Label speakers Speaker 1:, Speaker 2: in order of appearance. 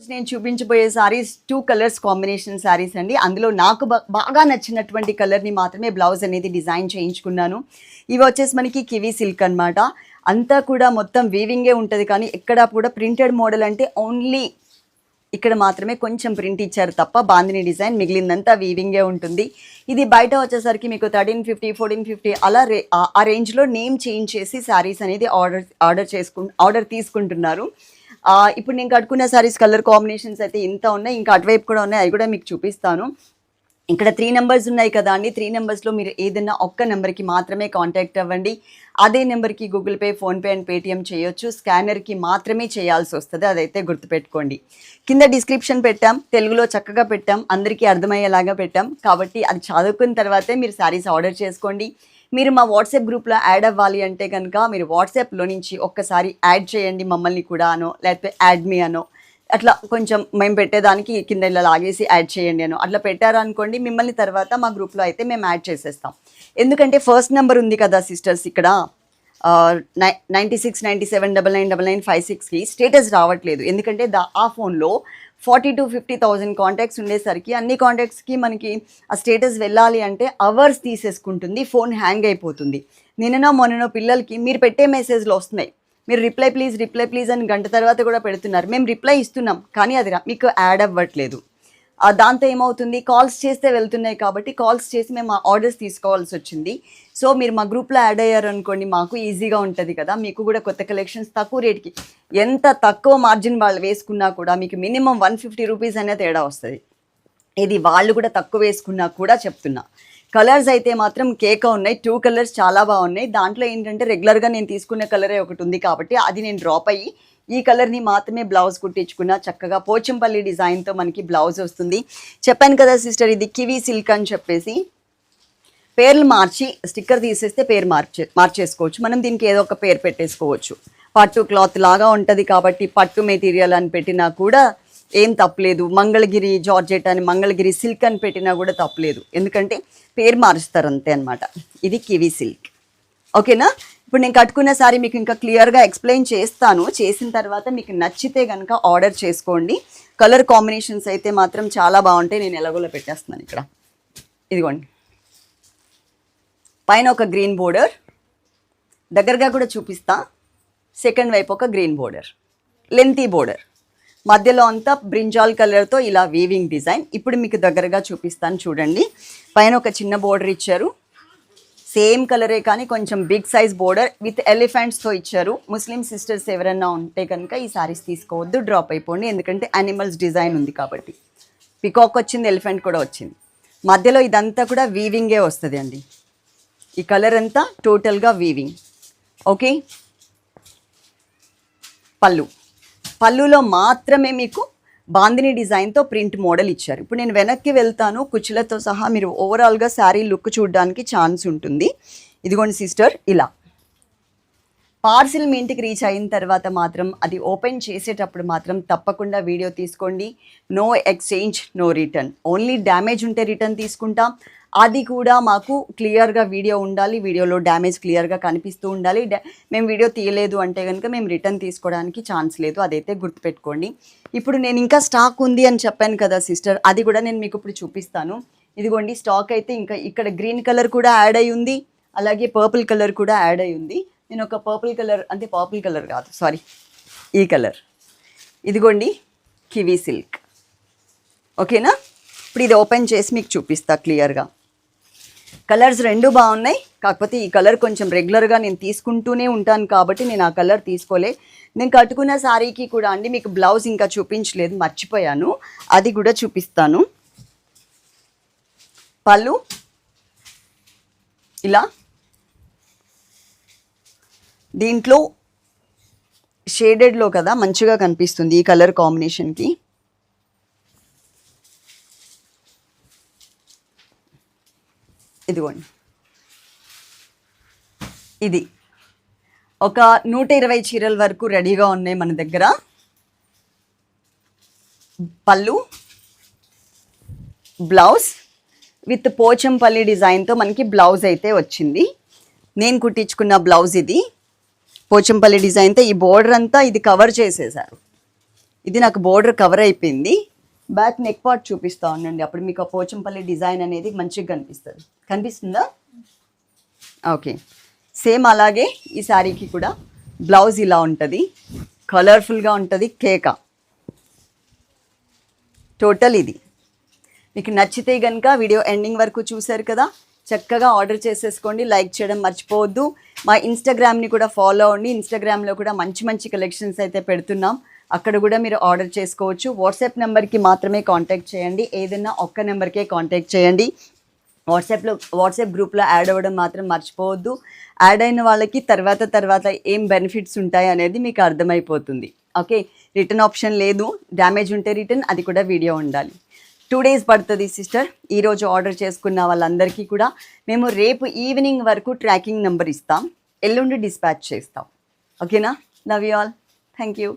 Speaker 1: నేను చూపించబోయే saris two colours combination saris అండి. అందులో నాకు బాగా నచ్చినటువంటి కలర్ని మాత్రమే బ్లౌజ్ అనేది డిజైన్ చేయించుకున్నాను. ఇవి వచ్చేసి మనకి కివీ సిల్క్ అన్నమాట. అంతా కూడా మొత్తం వీవింగే ఉంటుంది కానీ ఎక్కడ కూడా ప్రింటెడ్ మోడల్ అంటే ఓన్లీ ఇక్కడ మాత్రమే కొంచెం ప్రింట్ ఇచ్చారు తప్ప బాందిని డిజైన్ మిగిలిందంతా వీవింగే ఉంటుంది. ఇది బయట వచ్చేసరికి మీకు థర్టీన్ ఫిఫ్టీ ఫోర్టీన్ ఫిఫ్టీ అలా రే ఆ- రేంజ్లో నేమ్ చేంజ్ చేసి శారీస్ అనేది ఆర్డర్ ఆర్డర్ చేసుకు ఆర్డర్ తీసుకుంటున్నారు. ఇప్పుడు నేను కట్టుకున్న శారీస్ కలర్ కాంబినేషన్స్ అయితే ఇంత ఉన్నాయి ఇంకా అటువైపు కూడా ఉన్నాయి అవి కూడా మీకు చూపిస్తాను. ఇక్కడ త్రీ నెంబర్స్ ఉన్నాయి కదా అండి త్రీ నెంబర్స్లో మీరు ఏదైనా ఒక్క నెంబర్కి మాత్రమే కాంటాక్ట్ అవ్వండి. అదే నెంబర్కి Google Pay PhonePe and Paytm చేయొచ్చు స్కానర్కి మాత్రమే చేయాల్సి వస్తుంది అదైతే గుర్తుపెట్టుకోండి. కింద డిస్క్రిప్షన్ పెట్టాం తెలుగులో చక్కగా పెట్టాం అందరికీ అర్థమయ్యేలాగా పెట్టాం కాబట్టి అది చదువుకున్న తర్వాతే మీరు శారీస్ ఆర్డర్ చేసుకోండి. మీరు మా వాట్సాప్ గ్రూప్లో యాడ్ అవ్వాలి అంటే కనుక మీరు వాట్సాప్లో నుంచి ఒక్కసారి యాడ్ చేయండి మమ్మల్ని కూడా అనో లేకపోతే యాడ్ మీ అనో. అట్లా కొంచెం మేము పెట్టేదానికి కింద ఇలా లాగేసి యాడ్ చేయండి అనో. అట్లా పెట్టారు అనుకోండి మిమ్మల్ని తర్వాత మా గ్రూప్లో అయితే మేము యాడ్ చేసేస్తాం. ఎందుకంటే ఫస్ట్ నెంబర్ ఉంది కదా సిస్టర్స్ ఇక్కడ. Ninety six ninety seven double nine double nine five సిక్స్కి స్టేటస్ రావట్లేదు. ఎందుకంటే దా ఆ ఫోన్లో forty two fifty thousand contacts ఉండేసరికి అన్ని కాంటాక్ట్స్కి మనకి ఆ స్టేటస్ వెళ్ళాలి అంటే అవర్స్ తీసేసుకుంటుంది ఫోన్ హ్యాంగ్ అయిపోతుంది. నిన్ననో మొన్ననో పిల్లలకి మీరు పెట్టే మెసేజ్లు వస్తున్నాయి. మీరు రిప్లై ప్లీజ్ రిప్లై ప్లీజ్ అని గంట తర్వాత కూడా పెడుతున్నారు. మేము రిప్లై ఇస్తున్నాం కానీ అది మీకు యాడ్ అవ్వట్లేదు. దాంతో ఏమవుతుంది? కాల్స్ చేస్తే వెళ్తున్నాయి కాబట్టి కాల్స్ చేసి మేము ఆర్డర్స్ తీసుకోవాల్సి వచ్చింది. సో మీరు మా గ్రూప్లో యాడ్ అయ్యారు అనుకోండి మాకు ఈజీగా ఉంటుంది కదా. మీకు కూడా కొత్త కలెక్షన్స్ తక్కువ రేట్కి ఎంత తక్కువ మార్జిన్ వాళ్ళు వేసుకున్నా కూడా మీకు మినిమం వన్ ఫిఫ్టీ రూపీస్ అనే తేడా వస్తుంది. ఇది వాళ్ళు కూడా తక్కువ వేసుకున్నా కూడా చెప్తున్నా. కలర్స్ అయితే మాత్రం కేక ఉన్నాయి. టూ కలర్స్ చాలా బాగున్నాయి. దాంట్లో ఏంటంటే రెగ్యులర్గా నేను తీసుకున్న కలరే ఒకటి ఉంది కాబట్టి అది నేను డ్రాప్ అయ్యి ఈ కలర్ని మాత్రమే బ్లౌజ్ కుట్టించుకున్నా చక్కగా పోచంపల్లి డిజైన్తో మనకి బ్లౌజ్ వస్తుంది. చెప్పాను కదా సిస్టర్ ఇది కివీ సిల్క్ అని చెప్పేసి. పేర్లు మార్చి స్టిక్కర్ తీసేస్తే పేరు మార్చే మార్చేసుకోవచ్చు. మనం దీనికి ఏదో ఒక పేరు పెట్టేసుకోవచ్చు. పట్టు క్లాత్ లాగా ఉంటుంది కాబట్టి పట్టు మెటీరియల్ అని పెట్టినా కూడా ఏం తప్పలేదు. మంగళగిరి జార్జెట్ అని మంగళగిరి సిల్క్ అని పెట్టినా కూడా తప్పలేదు. ఎందుకంటే పేరు మారుస్తారు అంతే అనమాట ఇది కివీ సిల్క్. ఓకేనా? ఇప్పుడు నేను కట్టుకున్న సారీ మీకు ఇంకా క్లియర్గా ఎక్స్ప్లెయిన్ చేస్తాను. చేసిన తర్వాత మీకు నచ్చితే కనుక ఆర్డర్ చేసుకోండి. కలర్ కాంబినేషన్స్ అయితే మాత్రం చాలా బాగుంటాయి. నేను ఎలాగోలో పెట్టేస్తున్నాను ఇక్కడ. ఇదిగోండి. పైన ఒక గ్రీన్ బోర్డర్. దగ్గరగా కూడా చూపిస్తా. సెకండ్ వైపు ఒక గ్రీన్ బోర్డర్. Lengthy border. మధ్యలో అంతా బ్రింజాల్ కలర్తో ఇలా వీవింగ్ డిజైన్. ఇప్పుడు మీకు దగ్గరగా చూపిస్తాను చూడండి. పైన ఒక చిన్న బోర్డర్ ఇచ్చారు. సేమ్ కలరే కానీ కొంచెం బిగ్ సైజ్ బోర్డర్ విత్ ఎలిఫెంట్స్తో ఇచ్చారు. ముస్లిం సిస్టర్స్ ఎవరైనా ఉంటే కనుక ఈ సారీస్ తీసుకోవద్దు డ్రాప్ అయిపోండి. ఎందుకంటే యానిమల్స్ డిజైన్ ఉంది కాబట్టి. పికాక్ వచ్చింది ఎలిఫెంట్ కూడా వచ్చింది. మధ్యలో ఇదంతా కూడా వీవింగే వస్తుంది అండి. ఈ కలర్ అంతా టోటల్గా వీవింగ్ ఓకే పళ్ళు. పళ్ళులో మాత్రమే మీకు బాందిని డిజైన్తో ప్రింట్ మోడల్ ఇచ్చారు. ఇప్పుడు నేను వెనక్కి వెళ్తాను. కుచ్చులతో సహా మీరు ఓవరాల్గా శారీ లుక్ చూడడానికి ఛాన్స్ ఉంటుంది. ఇదిగోండి సిస్టర్ ఇలా. పార్సిల్ మీ ఇంటికి రీచ్ అయిన తర్వాత మాత్రం అది ఓపెన్ చేసేటప్పుడు మాత్రం తప్పకుండా వీడియో తీసుకోండి. No exchange no return. Only damage ఉంటే రిటర్న్ తీసుకుంటాం. అది కూడా మాకు క్లియర్గా వీడియో ఉండాలి వీడియోలో డ్యామేజ్ క్లియర్గా కనిపిస్తూ ఉండాలి. మేము వీడియో తీయలేదు అంటే కనుక మేము రిటర్న్ తీసుకోవడానికి ఛాన్స్ లేదు. అదైతే గుర్తుపెట్టుకోండి. ఇప్పుడు నేను ఇంకా స్టాక్ ఉంది అని చెప్పాను కదా సిస్టర్ అది కూడా నేను మీకు ఇప్పుడు చూపిస్తాను. ఇదిగోండి స్టాక్ అయితే ఇంకా ఇక్కడ గ్రీన్ కలర్ కూడా యాడ్ అయి ఉంది. అలాగే పర్పుల్ కలర్ కూడా యాడ్ అయి ఉంది. నేను ఒక పర్పుల్ కలర్ అంటే పర్పుల్ కలర్ కాదు సారీ ఈ కలర్. ఇదిగోండి కివీ సిల్క్. ఓకేనా? ఇప్పుడు ఇది ఓపెన్ చేసి మీకు చూపిస్తా క్లియర్గా. కలర్స్ రెండు బాగున్నాయి. కాకపోతే ఈ కలర్ కొంచెం రెగ్యులర్గా నేను తీసుకుంటూనే ఉంటాను కాబట్టి నేను ఆ కలర్ తీసుకోలే. నేను కట్టుకున్న శారీకి కూడా అండి మీకు బ్లౌజ్ ఇంకా చూపించలేదు మర్చిపోయాను. అది కూడా చూపిస్తాను. పళ్ళు. ఇలా. దీంట్లో షేడెడ్లో కదా మంచిగా కనిపిస్తుంది ఈ కలర్ కాంబినేషన్కి ఇదిగోండి. ఇది. ఒక నూట ఇరవై చీరల వరకు రెడీగా ఉన్నాయి మన దగ్గర. పళ్ళు బ్లౌజ్ విత్ పోచంపల్లి డిజైన్తో మనకి బ్లౌజ్ అయితే వచ్చింది. నేను కుట్టించుకున్న బ్లౌజ్ ఇది. పోచంపల్లి డిజైన్తో ఈ బోర్డర్ అంతా ఇది కవర్ చేసేసారు. ఇది నాకు బోర్డర్ కవర్ అయిపోయింది. బ్యాక్ నెక్ పార్ట్ చూపిస్తా ఉండండి. అప్పుడు మీకు ఆ పోచంపల్లి డిజైన్ అనేది మంచిగా కనిపిస్తుంది. కనిపిస్తుందా? ఓకే. సేమ్ అలాగే ఈ శారీకి కూడా బ్లౌజ్ ఇలా ఉంటుంది. కలర్ఫుల్గా ఉంటుంది కేక. టోటల్ ఇది. మీకు నచ్చితే కనుక వీడియో ఎండింగ్ వరకు చూశారు కదా చక్కగా ఆర్డర్ చేసేసుకోండి లైక్ చేయడం మర్చిపోవద్దు. మా ఇన్స్టాగ్రామ్ని కూడా ఫాలో అవ్వండి. ఇన్స్టాగ్రామ్లో కూడా మంచి మంచి కలెక్షన్స్ అయితే పెడుతున్నాం. అక్కడ కూడా మీరు ఆర్డర్ చేసుకోవచ్చు. వాట్సాప్ నెంబర్కి మాత్రమే కాంటాక్ట్ చేయండి. ఏదైనా ఒక్క నెంబర్కే కాంటాక్ట్ చేయండి. వాట్సాప్లో వాట్సాప్ గ్రూప్లో యాడ్ అవ్వడం మాత్రం మర్చిపోవద్దు. యాడ్ అయిన వాళ్ళకి తర్వాత తర్వాత ఏం బెనిఫిట్స్ ఉంటాయి అనేది మీకు అర్థమైపోతుంది. ఓకే? రిటర్న్ ఆప్షన్ లేదు. డ్యామేజ్ ఉంటే రిటర్న్ అది కూడా వీడియో ఉండాలి. టూ డేస్ పడుతుంది సిస్టర్. ఈరోజు ఆర్డర్ చేసుకున్న వాళ్ళందరికీ కూడా మేము రేపు ఈవినింగ్ వరకు ట్రాకింగ్ నెంబర్ ఇస్తాం. ఎల్లుండి డిస్పాచ్ చేస్తాం. ఓకేనా? Love you all thank you